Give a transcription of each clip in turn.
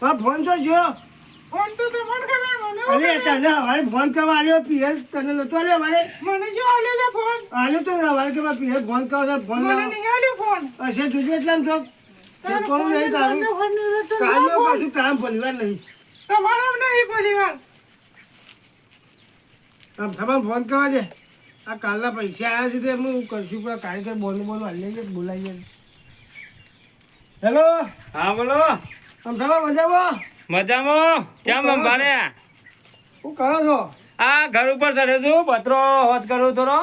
હા ફોન તો જો ફોન તો તમને ખબર મને અરે તને હવે ફોન કરવા આવ્યો પીએર તને નતો આવ્યો મારે મને જો આલ્યો છે ફોન? આવ્યો તો હવે કે મારા પીએર ફોન કરો છે ફોન મને નહીં આલ્યો ફોન. હશે જોજે એટલે તો. કોણ ફોન નહીં તારું. ફોન કાલનો કશું કામ પરિવાર નહીં. તમારો નહીં પરિવાર તમ તમામ ફોન કરવા દે. આ કાલના પૈસા આવ્યા છે તે હું કરશું પણ કારીગર બોલું બોલું હાલી લઈએ બોલાવીએ હેલો? હા બોલો. તમારે મજામાં? મજામાં. કેમ કરો છો? શું કરો છો? આ ઘર ઉપર ચડ્યો છું પત્રો હોત કરું થોડો.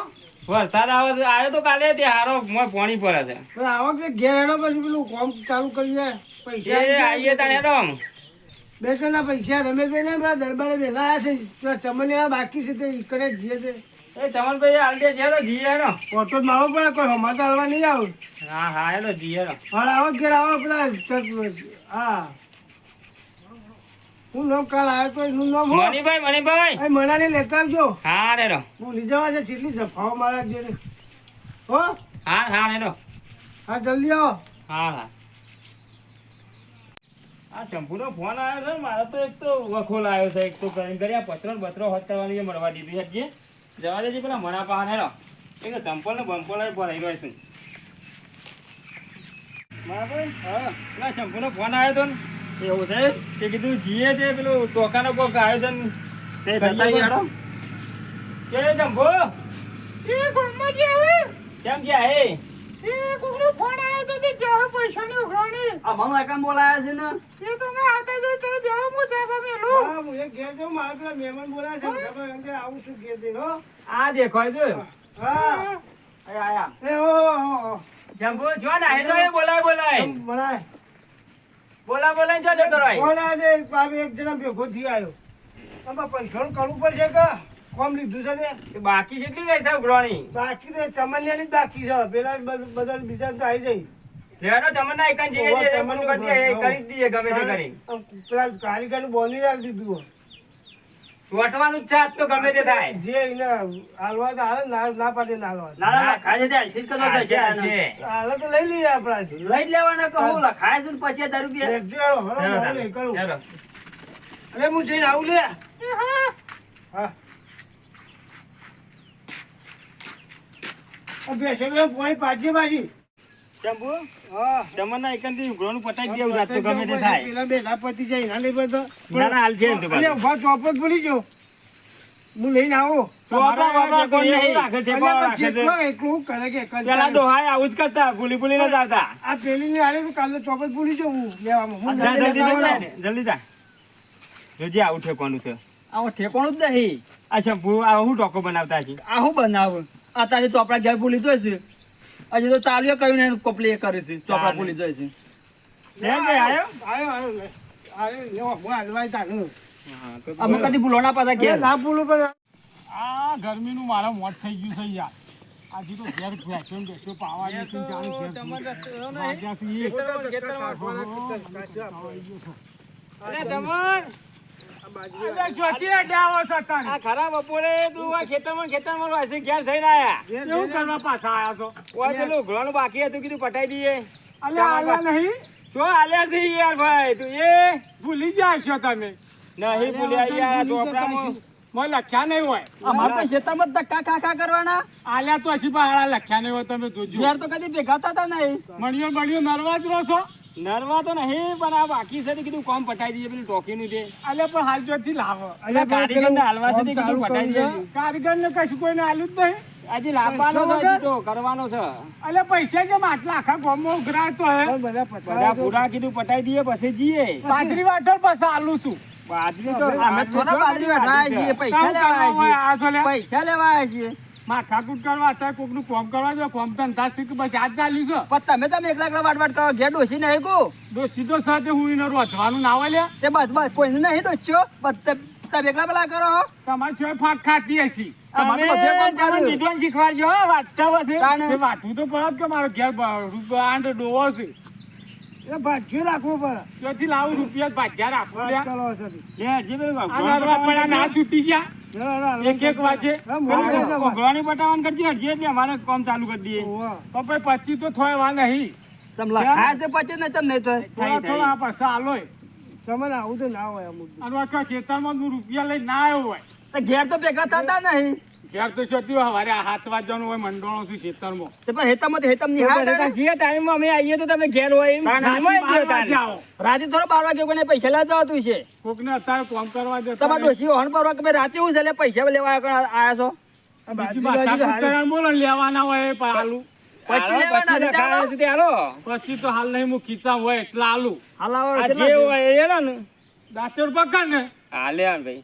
વરસાદ આવે આવ્યો તો કાલે તે હારો મોય પાણી પડે છે. પણ આ વખતે ઘેર હેડો પછી પેલું કામ ચાલુ કરી જાય પૈસા એ આવીએ તાણે હેડો. બે પૈસા રમેશભાઈ ને પેલા દરબારે આવ્યા છે. પેલા ચમનિયા બાકી છે તે ઈકડે જીએ છે એ ચમનભાઈ હાલ દે છે જીએ હેડો. ઓટો જ મારવો પડે કોઈ હમણાં તો હાલવા નહીં આવું. હા હા હેડો જીએ હેડો. હાલ આવો ઘેર આવો પેલા હા. હું નામ કાલ આવ્યો તો એનું નામ મણીભાઈ મણીભાઈ. એ મનાને લેતા આવજો. હા હેડો હું લઈ જવા છે જેટલી જફાઓ મારા જોડે હો? હા હા હેડો હા જલ્દી આવો. હા હા. આ ચંપુનો ફોન આવ્યો છે મારો તો એક તો વખોલ આવ્યો છે એક તો કરીને કરી આ પત્રો બત્રો હોત કરવાની મળવા દીધી છે જવા દેજે પેલા મણા પાહા હેડો એક ચંપલ ને બંપલ ભરાઈ રહ્યો છે. ભાઈ હા પેલા ચંપુનો ફોન આવ્યો તો ને એવું છે? તે કીધું જીએ તે પેલું ટોકાનો કોક આયોજન તે કરીએ હેડો કે ચંપુ એ ગામમાં જે આવે. કેમ ગયા હે એ? કોકનો ફોન આવ્યો તો તે જાવ પૈસાની ઉઘરાણી આ મને એકામ બોલાયા છે ને? એ તો મેં આવતા જઈ તે બેહો હું સાહેબ મેલું હા હું એક ઘેર જાઉં મારા પેલા મહેમાન બોલાવે છે ખબર એમ આવું છું ઘેર જઈને, હો. આ દેખાય છે. હા. એ આયા. હો, હો જો ના હે તો એ બોલાય બોલાય. બનાય બોલા બોલા જો જતો રહે. બોલા દે પાવી એક જણા ભેગો થઈ આવ્યો. આમાં પૈસાનું કરવું પડશે કે? કોમ લીધું છે ને એ બાકી કેટલી ગઈ છે ગ્રોણી બાકી તો ચમનિયાની ની બાકી છે. પેલા બધ- બીજા તો આવી જાય લેવાનો ચમના એક જ જઈએ કરી દઈએ ગમે તે કરી પેલા કારીગર બોલી આપી દીધું જ છે આજ તો ગમે તે થાય. જે એને હાલવા તો હાલે ના ના પાડે ના હાલવા ના ના લખાય છે તે તો છે. હાલે તો લઈ લઈએ આપણાથી લઈ લેવાના કહો લા ખાય છે પછી હજાર રૂપિયા? હેડો, તારે, કરું. અરે હું જઈને આવું લે. હા. બેસો પાછી પાછી હા તમને એકંદરી ઉઘરાણું પતાઈ દેવું રાત ગમે તે થાય. પેલા બેઠા પતી જાય ના લઈ બધો ના ના હાલ છે એમ તો અરે પાછું. ઊભા ગયો. આવું. જ કરતા ભૂલી ના આ ની જાઉં હું. લઈને આવું. જલ્દી જા. જોજે આવું ઠેકવાનું છે. આવું ઠેકોણું જ નહીં. આ શંભુ આ હું ટોકો બનાવતા છે? આ હું બનાવું. અત્યારે ચોપડા ઘેર ભૂલી તો છે. હજી તો ચાલ્યો કર્યું ને કોપલી એ કરે છે ચોપડા ચાલે. ભૂલી જાય છે. કેમ કે આયો? આયો, આયો, આયો, લેવા, હું હાલવાય તાનું. અમે કદી ભૂલો ના પાછા ઘેર ના ભૂલું પણ. આ ગરમીનું મારા મોત થઈ ગયું છે યાર. આજે તો ઘેર બેઠો ને બેઠો પાવા નથી જાણે ઘેર વાગ્યા છે. આ ખરા બપોરે તું આ ખેતરમાં ખેતરમાં વાસી ઘેર થઈને આયા. કેવું કરવા પાછા આયા છો? ઓય પેલું ઘણું બાકી હતું કીધું પટાઈ દઈએ. અલ્યા આલ્યા નહીં? શું હાલ્યા છે યાર ભાઈ તું એ? ભૂલી જાય છો તમે. નહીં ભૂલ્યા યાર ચોપડામાં મને લખ્યા નહીં હોય. અમારે તો ખેતરમાં જ ધક્કા ખાખા કરવાના. આલ્યા તો હજી પહાડા લખ્યા નહીં હોય તમે જોજો. તો કદી ભેગા થતા નહીં. મણિયો મણિયો નરવા જ રહો છો. નરવા તો નહીં પણ આ બાકી છે કીધું કોમ પટાઈ દઈએ પેલું ટોકીનું છે અલ્યા પણ હાલ જોથી લાવો. અલે કારીગર ને હાલવા છે કીધું પટાઈ દઈએ. કારીગર ને કશું કોઈને આલ્યું જ નહીં. આજે લાવવાનો છે તો કરવાનો છે. એટલે પૈસા કેમ આટલા આખા ગામમાં ઉઘરાય તો હે બધા. પૂરા કીધું પટાઈ દઈએ પછી જઈએ. બાજરી વાટર પછી આલું છું. બાજરી તો અમે થોડા બાજરી આવ્યા પૈસા લેવા આવ્યા છીએ. પૈસા લેવા આવ્યા છીએ. માથાકૂટ કરવા અત્યારે કોકનું કોમ કરવા દો કોમ ધંધા શીખ બસ આજ ચાલ્યું છે. પણ તમે તમે એકલા એકલા વાટ વાટ કરો ઘેર ડોસી નહીં કો? તો સાથે હું એને રોધવાનું ના હોય તે બસ બસ કોઈને નહીં દોસ્યો તમે એકલા પેલા કરો ફાટ ખાતી હશી. તો શીખવાડજો પડે કે મારો ઘેર ડોવો છે. એ ભાગ્ય રાખવો પડે. ત્યાંથી લાવું રૂપિયા છો પટાવવાનું ના છૂટી ગયા. એક એક વાજે. ઘોડાની પટાવવાનું કરજો હજી એટલે અમારે કામ ચાલુ કરી દઈએ. તો પછી પછી તો થોય વા નહીં. તમે લખાય છે પછી ને તમને નહીં તો થોડા થોડા આ પાછા આલોય તમને આવું તો ના હોય અમુક અને આખા ખેતરમાં તું રૂપિયા લઈ ના આવ્યો હોય. તો ઘેર તો ભેગા થતા નહીં. ઘેર તો જતી હવારે હાથ વાજવાનું હોય મંડળો છું ખેતરમાં? તે પણ હેતમ હેતમ નિહાળ જે ટાઈમમાં અમે આવીએ તો તમે ઘેર હોય એમ. તાના ઘરમાં જ બાર ગયો તાને. વાગે આવો. રાતે થોડો બાર વાગે કોઈને પૈસા લેવા જવાતું છે કોકને અત્યારે કામ કરવા જતા તમારે ડોશી હોર્ન પરવા કે રાતે હું છે પૈસા લેવા આયા છો? આ બીજી બાજુ વાત બાજુ ઠાકોર તળાવ બોલો ને લેવાના હોય એ પછી તે હાલો. પછી તો હાલ નહીં હું ખીચા હોય એટલા આલુ હાલાવો જે હોય એ ને. દાંતર પકડ ને. હાલે ભાઈ.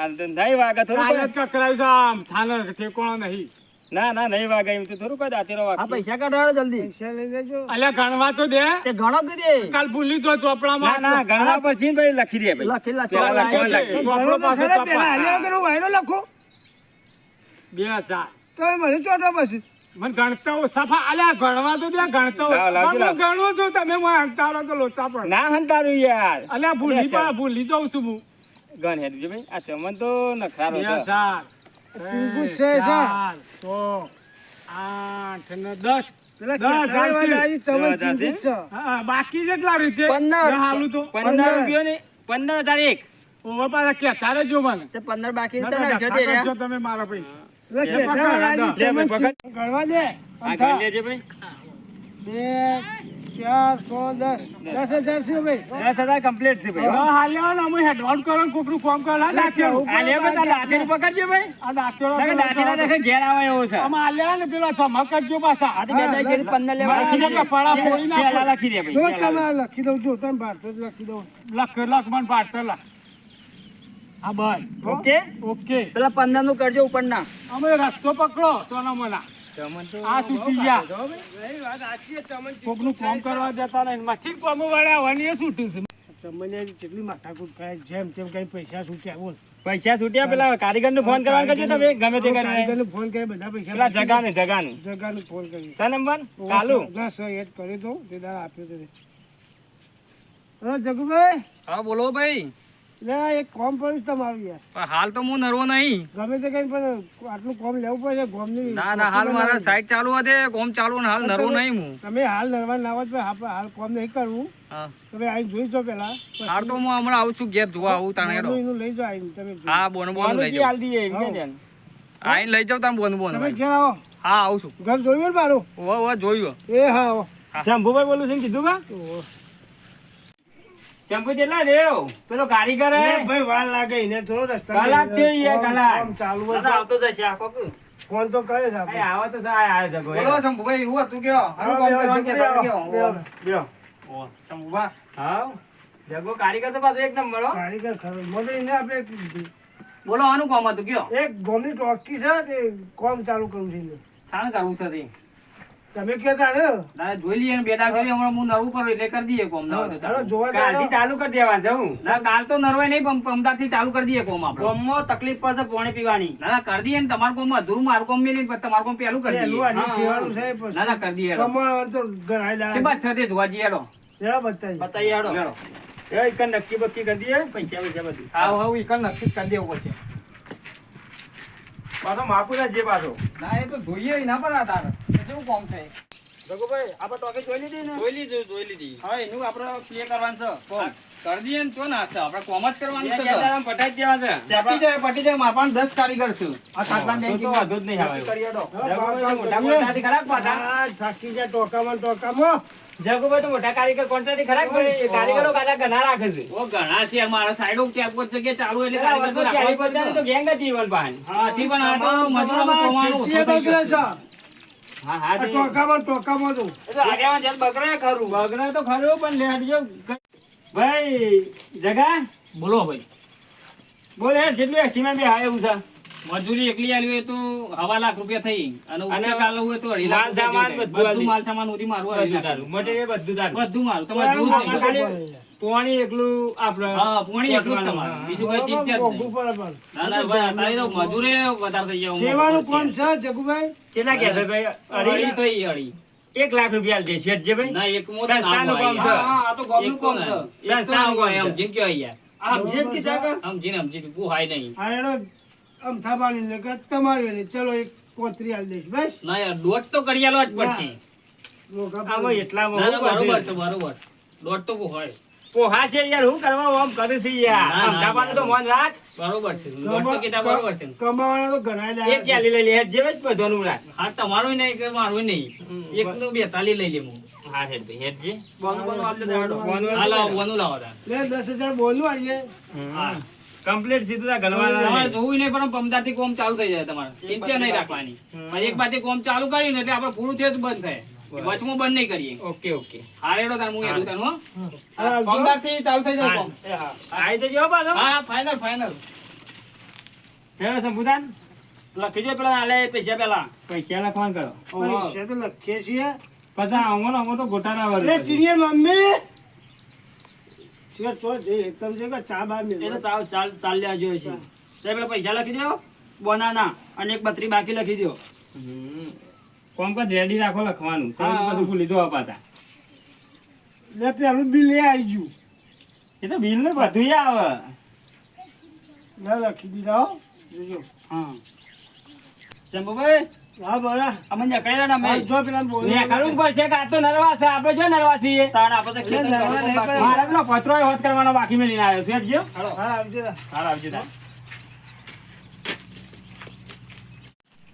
આ તો નહીં વાગે થોડું કકરાયું છે આમ. થાને ઠેકોણો નહીં. ના ના નહીં વાગે એમ તો થોડું કોઈ દાંતેરો આ પૈસા કાઢો જલ્દી. પૈસા લઈ લેજો. અલ્યા ગણવા તો દે. તે ઘણો કીધે કાલ ભૂલી તો ચોપડામાં. ના ગણવા પછી ને ભાઈ લખી દે ભાઈ. લખી. ચોપડો પાસે ખરા પેલા હાલ્યા વગર વાયરો લખો. તમે મને ચોટો પછી મને ગણતા સફા. અલ્યા ગણવા તો દે ગણતા હું લાવ. છું તમે મને તો લોચા પણ ના હંતારું યાર. અલ્યા ભૂલી અલ્યા, ભૂલી જાઉં છું હું. ગણ હેડ જો ભાઈ. આ ચમન તો નખરારો છે. ચાર ચીંકુ છે સર ચાર, છ, આઠ ને દસ. બાકી રીતે? પંદર. હાલું તો. પંદર રૂપિયો ને પંદર હજાર એક. ઓવર પાછા કહેતા રહેજો મને. તે પંદર બાકી. કરજો તમે મારા ભાઈ ગણવા દે. આ ગણ લેજે ભાઈ. બે ચાર સો દસ. દસ હજાર છે ભાઈ. દસ હજાર કમ્પ્લીટ છે ભાઈ. હા, હાલ્યા ને અમે હેડવાન કરો ને કોકનું ફોર્મ કરો. લાખે દાંતેડું. આ લે ભાઈ ભાઈ. આ દેખે ઘેર આવે એવો છે. અમે હાલ્યા ને પેલા જમા કરજો પાછા. આ બે દાઈ છે, પંદર લેવા લખી દે પેલા લખી દે ભાઈ જો પેલા લખી દઉં જો તમે ભારત જ લખી દઉં. લખ લખ મને પાડતો લખ. હા બસ ઓકે? ઓકે. પેલા પંદરનું કરજો ઉપર ના અમે રસ્તો પકડો તો ના. મના ચમન તો આ છૂટી ગયા ભાઈ. વાત સાચી છે તમને કોકનું કામ કરવા જતા નહીં મથી પામો વાળા આવવાની એ છૂટ્યું છે. તમને જેટલી માથાકૂટ ખાય જેમ તેમ પૈસા છૂટ્યા બોલ. પૈસા છૂટ્યા પેલા કારીગરનું ફોન કરવાનું કરજો તમે ગમે તે કરીને. ફોન કરી બધા પૈસા પેલા જગાનું જગાનું. જગાનું ફોન કરી સર નંબર? કાલુ? ના સર એ કરી દો તે દાડા આપ્યો તો જગુભાઈ? હા બોલો ભાઈ. લે એક કોમ પડીશ તમારું યાર. પણ હાલ તો હું નરવો નહીં. ગમે તે કઈ પણ આટલું કોમ લેવું પડે કોમની ના ના હાલ મારા સાઈડ ચાલુ હતી કોમ ચાલુ ને હાલ નરવો નહીં હું. તમે હાલ નરવા ના આવો તો હાલ કોમ નહીં કરવું હા. તમે આઈ જોઈ જો પેલા. હાલ તો હું હમણાં આવું છું ગેપ જોવા આવું તાણે હેડો. એનું લઈ જાય તમે હા બોન બોન લઈ જાવ હાલ દીએ કે. આઈને લઈ જાવ તાણ બોન બોન તમે ઘેર આવો. હા આવું છું. ઘર જોયું ને મારું? ઓ ઓ જોયું. એ હા આવો શંભુભાઈ બોલું છું કીધું કા શંભુ કેટલા રેવ પેલો કારીગર હે ભાઈ વાર લાગે એને થોડો રસ્તા કલાક છે યાર, કલાક. ચાલુ હોય આવતો જશે આખો ફોન તો કરે છે આપણે. એ આવો તો સાહેબ આયો જગો બોલો કયો? કામ કરવાનું કયો? ઓવા, શંભુભા. હા જગો કારીગર તો પાછો એક નંબર હો કારીગર ખરો. મને એને આપણે બોલો આનું કામ હતું કયો? એક ગોમની ટોકી છે તે કોમ ચાલુ કરવું છે. થાણે કરવું છે તે. તમે કહેતા ને ના જોઈ લઈએ બે સુધી હમણાં હું નરવું પર એટલે કરી દઈએ કોમ ના ચાલો. જોવા કાલથી ચાલુ કરી દેવા જવું ના કાલ તો નરવાય નહીં પણ અમદાવાદથી ચાલુ કરી દઈએ કોમ આપણે ગામમાં તકલીફ પડશે પાણી પીવાની ના ના કરી દઈએ ને તમારું કોમ અધૂરું મારું કોમ મેલી ને તમારું કોમ પેલું કરી દઈએ હા, છે ના ના કરી દઈએ. તો ઘણાય દાડા. છે બસ છે તે જોવા જઈએ હેડો. જરા બતાવીએ. બતાવી હેડો હેડો. એ એક નક્કી બક્કી કરી દઈએ પૈસા પૈસા બધું હા હાવ ઇકન નક્કી કરી દેવું પડશે પાછો માપુરા જે પાછો. ના એ તો જોઈએ ના પણ આ તારે. કેવું કોમ થાય? જગુભાઈ આપણે ટોકી જોઈ લીધી ને? જોઈ લીધું જોઈ લીધી. હા એનું આપણે ક્લિયર કરવાનું છે કોમ. કરી દઈએ ને ચો ના છે. આપણે કોમ જ કરવાનું છે પટાઈ દેવા છે. પટી જાય પટી જાય મારા પાસે દસ કારીગર છે. આ ખાટલા તો તો વાંધો જ નહીં આવે. કરી હેડો જગુભાઈ મોટા ખરાબ પાછા. થાકી જાય ટોકામાં ટોકામાં. જગુભાઈ તો મોટા કારીગર કોન્ટ્રાક્ટી ખરાબ પડે. કારીગરો કાચા ઘણા રાખે છે. ઓ ઘણા છે મારા સાઈડો ચાર પાંચ જગ્યાએ ચાલુ એટલે એટલે કારીગર તો રાખવા જ તો ગેંગ હતી ઈવન પાન હાથી પણ આ તો મજૂરોમાં કમાવાનું ઓછું થઈ ગયું. છે. હા હા ટોકામાં ટોકામાં તો. એ તો આગેવાન બગડે ખરું. બગડે તો ખરું પણ લેડજો ભાઈ જગા? બોલો ભાઈ. બોલ યાર જેટલું estimate બી હા એવું છે. મજૂરી એકલી આલી હોય તો હવા લાખ રૂપિયા થઈ. અને ઉચ્ચ કાલ હોય તો અઢી લાખ માલ સામાન રૂપિયા બધું માલ સામાન ઉધી મારું બધું તારું. મટીરિયલ બધું તારું. બધું મારું. તમારે જોવું જ આમાં નહીં. ખાલી પોણી એકલું આપણે હા પોણી એટલું જ બીજું કઈ ચીજ જ મોંઘું નહીં. પડે પણ. ના ના ભાઈ અત્યારે તો મજૂરે વધારે થઈ ગયા. સેવાનું કોમ છે. જગુભાઈ? કેટલા કહે છે ભાઈ? અઢી? અઢી થઈ અઢી. એક લાખ રૂપિયા દે ભાઈ. ના એક મોટું સંસ્થાનું કામ છે. આ તો ગામનું કામ છે. નહીં. આ એનો અમથા બાંધીને કે તમારી ને ચલો એક કોતરી આલ દઈશ. બસ. ના યાર દોટ તો કરી આલવા જ પડશે. આમાં એટલા બરોબર છે. બરોબર દોટ તો હોય. પોહા છે યાર હું કરવા આમ કરે છે યાર. ના, ના, તો મન રાખ. બરોબર છે. દોટ તો કીધા બરોબર છે. કમાવાના તો ઘણા લે એક ચાલી લઈ લે જેવે જ બધાનું રાખ. હા તમારું નહીં કે મારું નહીં. એક તો બેતાલી લઈ લે હું. હા હેડ ભાઈ હેડ જે. બોનું બોનું આપજો તારો. બોનું લાવો દસ હજાર બોલવું આવીએ હા. કમ્પ્લીટ સીધા ગણવાના તમારે જોવું નહીં પણ પમદારથી કોમ ચાલુ થઈ જાય તમારે. ચિંતા નહીં રાખવાની. પણ એક બાજુ કોમ ચાલુ કરીને એટલે આપણે પૂરું થયું બંધ થાય. વચમાં બંધ નહીં કરીએ. Okay okay. હારેડો તાર હું એડું તાર પમદારથી ચાલુ થઈ જાય કોમ. આઈ તો જો પાછો. હા ફાઇનલ ફાઈનલ હે સંભુદાન લખી દે પેલા આલે પૈસા પેલા. પૈસા લખવાનું કરો. પૈસા તો લખીએ છીએ. પછી આવો અમે તો ગોટાળા વાળો એટલે મમ્મી. છે ચો જઈ એકદમ ચા બા એ તો ચાલ ચાલ ચાલ લેજો છે. સાહેબ પેલા પૈસા લખી દો બોનાના અને એક બત્રી બાકી લખી દો કોમ રેડી રાખો લખવાનું. બધું ભૂલી જવા પાછા. લે પેલું બિલ લે આવી ગયું. એ તો બિલ ને બધું આવે. લે લખી દીધા હો. જોજો. હા. શંભુભાઈ હા બરા અમે નીકળ્યા ને અમે જો પેલા બોલ. ને કરવું પડશે કે આ તો નરવા છે આપણે જો નરવા છીએ. તાણ આપણે તો ખેતર નરવા નહીં બાકી. પેલો પત્રો હોત કરવાનો બાકી મેલીને આવ્યો છે. જો હા આવજે. હાલ આવજો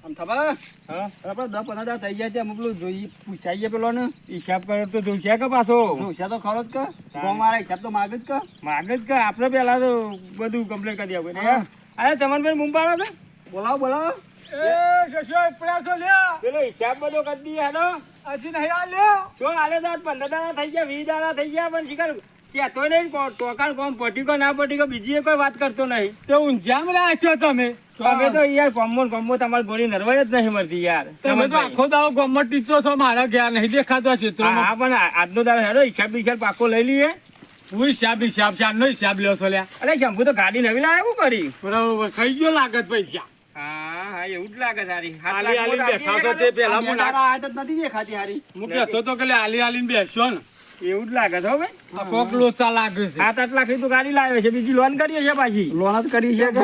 આમ થવા? હા. આપણે દસ પંદર દાડા થઈ જાય છે અમે પેલું જોઈએ પૂછાઈએ પેલો ને હિસાબ કર્યો તો જોશે કે પાછો? તો ખરો જ કે? મારા હિસાબ તો માગ જ કે? માગ જ કે. આપણે પેલા તો બધું કમ્પ્લેન કરી આપે હા. અરે તમને બેન મુંબાળો છે? બોલાવો બોલાવો. એ પ્રયાસો લ્યો. પેલો હિસાબ બધો કરી દઈએ હેડો. હજી નહીં આ લ્યો. શું આલે તો પંદર દાડા થઈ ગયા વીસ દાડા થઈ ગયા પણ શીખર કહેતો નહીં ટોકાણ કોમ પટીકો ના પટીકો બીજી કોઈ વાત કરતો નહીં. તો ઊંઝામાં રહ્યા છો તમે અમે તો યાર ને કોમો તમારી જ નહીં મળતી યાર. તમે તો આખો દાડો ગમત ટીચો છો મારા ઘેર નહીં દેખાતો હા ક્ષેત્રમાં. હા, પણ આજનો દાડો હેરો હિસાબ બિસાબ પાકો લઈ લઈએ. હું હિસાબ હિસાબ છે આનો હિસાબ લ્યો છો લ્યા. અરે શંભુ તો ગાડી નવી લાવે શું કરી. બરાબર ખાઈ ગયો લાગત પૈસા? હા હા એવું જ લાગે સારી આલી આલી મોટા દેખાતો તે પેલા હું ના- તારા નથી દેખાતી હારી. હું કહેતો તો કે લે આલી આલીને ને. એવું જ લાગે છે ભાઈ. કોક લોચા લાગે છે. સાત આઠ લાખની તો ગાડી લાવે છે. બીજી લોન કરીએ છે પાછી. લોન જ કરી છે કે?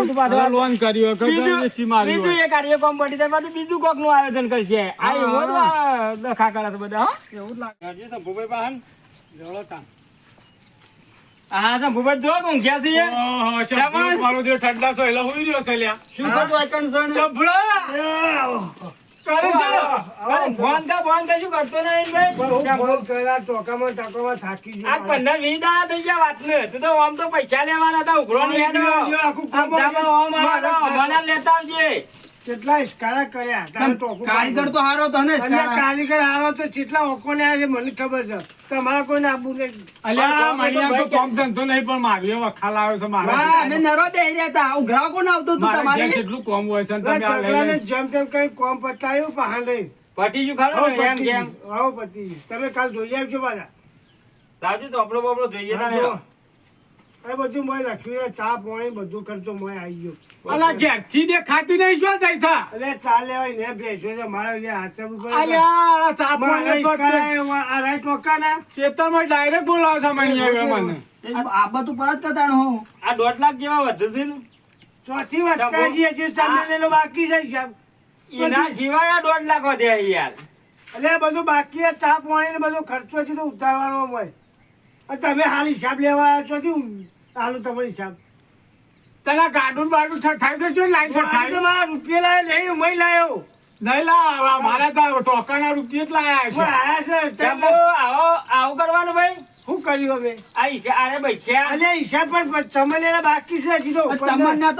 લોન કર્યો કે બીજું બીજું હોય. એ કાર્ય કોમ પડી જાય. પાછું બીજું કોકનું આયોજન કરશે. આ એવો ડખા કરે છે બધા હો. એવું જ લાગે. કરજે શંભુભાઈ પાહન. જોડો તાન. હા શંભુભાઈ જો ઊંઘ્યા છીએ. ઓહો, શંભુ મારો જે ઠંડા છો એટલે હુઈ રહ્યો છે લ્યા. શું થતું આ કન્સર્ન શંભુ! કરે છે? ફોન તો ફોન કશું કરતો નહીં ભાઈ? ફોન કર્યા ટોકામાં ટોકામાં થાકી આ પંદર વીસ દાડા થઈ ગયા વાત ને તું તો આમ તો પૈસા લેવાના હતા ઉઘરો નહીં હેડો. આખું આમ લેતા આવજે. કેટલા ઇસ્કારા કર્યા કારીગર તો હારો તો ને કારીગર હારો તો કેટલા છે મને ખબર છે. તમારા કોઈને આપવું નહીં. અલ્યા, મણિયા તો કોમ ધંધો નહીં પણ મારું વખાલ આવ્યો છે મારા અમે નરો બેહી રહ્યા હતા. ઉઘરાવ કોણ આવતું તમારે? કેટલું કોમ હોય છે તમે છોકરાને જેમ તેમ કઈ કોમ પતાવ્યું પહાણ લઈ પટી ખરું ને? એમ કેમ આવો પતિ તમે કાલ જોઈ આવજો પાછા. તાજુ ચોપડો બોપડો જોઈએ. જો. એ બધું મોય લખ્યું છે ચા પાણી બધું ખર્ચો મોય આવી ગયો. અલા, ઘેરથી દેખાતી નહીં શું થાય છે? અલે ચા લેવાય ને બેસો છે મારે જે હાથે ઉપર અલ્યા, આ ચા મને આ રાય ટોકાના ખેતરમાં ડાયરેક્ટ બોલાવે છે મણિયા મને. આ બધું પરત કતાણ હો આ દોઢ લાખ જેવા વધુ છે ને? ચોથી વધતા છીએ જે ચાંદીનો બાકી છે. સાહેબ એના સિવાય આ દોઢ લાખ વધે યાર. એટલે બધું બાકી છે ચા પાણી ને બધો ખર્ચો છે તો ઉતારવાનો હોય. તમે હાલ હિસાબ લેવા આવ્યા છો હાલું તમારો હિસાબ? તને ગાડું બાડું છે શું લાઈન ઠઠાય મારા રૂપિયા લાયો નહીં ઉમઈ લાયો. નહીં લા મારા તો ટોકાના રૂપિયા જ લાયા છે. છે તમે આવો આવું કરવાનું ભાઈ. શું કર્યું હવે? આ હિસાબ અરે ભાઈ બૈઠ્યા. અને હિસાબ પણ ચમલેલા બાકી છે હજી તો તમારના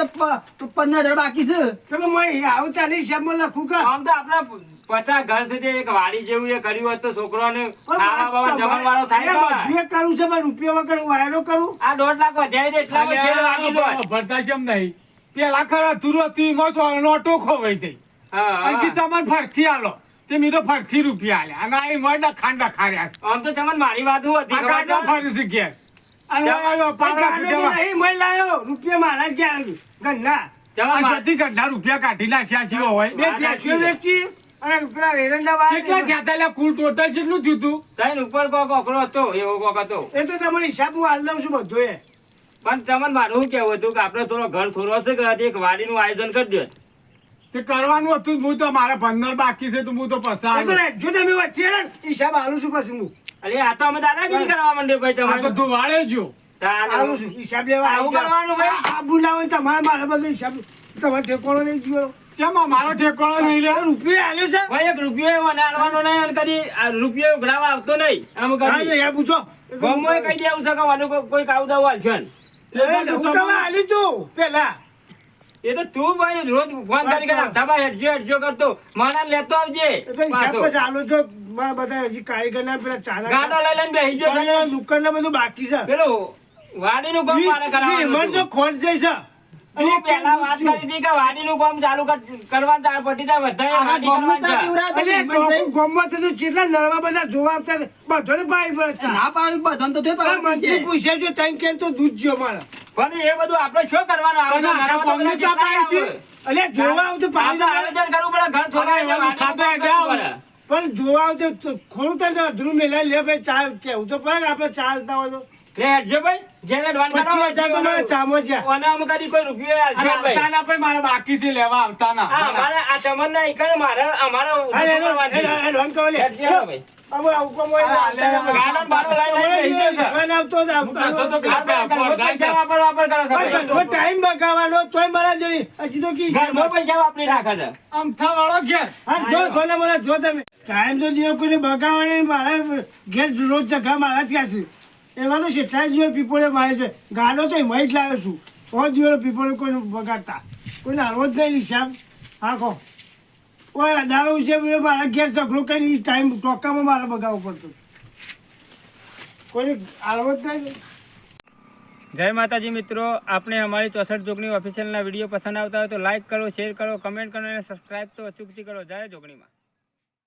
તો પંદર બાકી છે. તમે મય આવતા નહીં હિસાબમાં લખું કે? આમ તો આપણે પચાસ ઘર સુધી એક વાડી જેવું એ કર્યું હોત તો છોકરોને ખાવા બાવા જમણવારો થાય બધું એ કરું છે પણ રૂપિયા વગર હું વાયરો કરું? આ દોઢ લાખ વધ્યા છે અલ્યા, ભરતા છે નહીં? તે ખરા તુરો તું એમાં નોટો ખોવાઈ જઈ. અંકિત તમને ફરથી આલો તે મેં ફરથી રૂપિયા આલે અને આ એમાં ડખાણ ડખાર્યા છે. આમ તો તમને મારી વાત હતી આ ફરી અને. નહીં લાવ્યો રૂપિયા મારા જ ગયા મા- રૂપિયા કાઢી નાખ્યા છે હોય. બે ભેંસો વેચી. અને પેલા એરંડા વાળા કેટલા કુલ ટોટલ કેટલું થયું તું? ત્રણ ઉપર કોક ઓકળો હતો એવો કોક હતો. એ તો તમારો હિસાબ હું હાલ દઉં છું બધું એ. પણ તમને મારું શું કેવું હતું કે આપણે થોડો ઘર થોડો છે કે એક વાડીનું આયોજન કરી દો. તે કરવાનું હતું હું તો મારા પંદર બાકી છે તો હું તો પસાર જો તમે વચ્ચે હિસાબ હાલું છું પછી હું. અરે આ તો અમે દાદાગીરી કરવા માંડ્યો ભાઈ તમારે. તું વાળે જો હિસાબ લેવા આવું કરવાનું ભાઈ? આ બોલાવો તમારે મારા બધું હિસાબ તમારે ઠેકોળો નહીં જોયો. ચેમાં મારો ઠેકાણો નહીં લે રૂપિયા આલ્યો છે? ભાઈ એક રૂપિયો એવો ના નહીં અને કદી રૂપિયો ઉઘરાવા આવતો નહીં. આમ હા, કદી પૂછો. ગમોએ કહી દેવું છે કે વાનું કોઈ- કોઈ કાવ દાવ હાલશે ને. એ હું તમે આલ્યું તું પેલા. એ તો તું ભાઈ રોજ ફોન કરી કે હેડજો હેડજો કરતો. મારા લેતો આવજે. ચાલુ છો બધા હજી કારીગરના પેલા ચાના ગાડો લઈ લઈને બેસી ગયો છે ને. બધું બાકી છે. પેલું વાડીનું કામ મારે કરાવવાનું ખોટ તું પહેલા વાત કેમ કરી હતી કે વાડીનું કામ ચાલુ કરવા તાર પટી જાય વાડી કરવાની અલે ગોમ- ગોમમાં તો તું કેટલા બધા જોવા આવતા. પાઈ ના બધાને તો જોઈ આ મંત્રી પૂછે જો તઈ કેમ તો દૂધ જો મારે પણ એ બધું આપણે શું કરવાનું આવે? ગામની ચા પાઈ? અલે જોવા આવતું પાણી આયોજન કરવું પડે ઘર થોડા ખાતા. પડે. પણ જોવા આવતું તો ખોરું તાર અધૂરું મેલાઈ લે ભાઈ ચા કેવું તો પડે આપણે ચાલતા હોય તો ભાઈ જેને કરાવો ચામાં. ઓને અમે કદી કોઈ રૂપિયો આલજો ભાઈ. આવતાના પણ મારે બાકી છે લેવા આવતાના. આ ઈકણે મારે અમારે અરે કરો લે. ભાઈ. અમે હોય જ આવતો. તો વાપર વાપર કરે ટાઈમ બગાવવાનો તોય મારા જોડે હજી તો કી ઘરમાં પૈસા વાપરી રાખે છે. અમથા વાળો કે હા જો સોના મને જો તમે. ટાઈમ તો દિયો કોઈને બગાવવાની મારા ઘેર રોજ જગા મારા જ ક્યાં છે. એવાનો શેઠાઈ દિવસ પીપોળે મારે છે. ગાડો તો એમાં જ લાવ્યો છું. સો દિવસ પીપોળે કોઈને બગાડતા કોઈને હારવો જ નહીં હિસાબ હા, કહો. ઓય અદાળો છે મારા ઘેર ઝઘડો કરીને ટાઈમ ટોકામાં મારે બગાવવો પડતો. કોઈ હારવો જ નહીં જય માતાજી મિત્રો આપણે અમારી ચોસઠ જોગણી ઓફિશિયલના વીડિયો પસંદ આવતા હોય તો લાઈક કરો શેર કરો કમેન્ટ કરો અને સબસ્ક્રાઈબ તો અચૂકથી કરો. જય જોગણીમાં.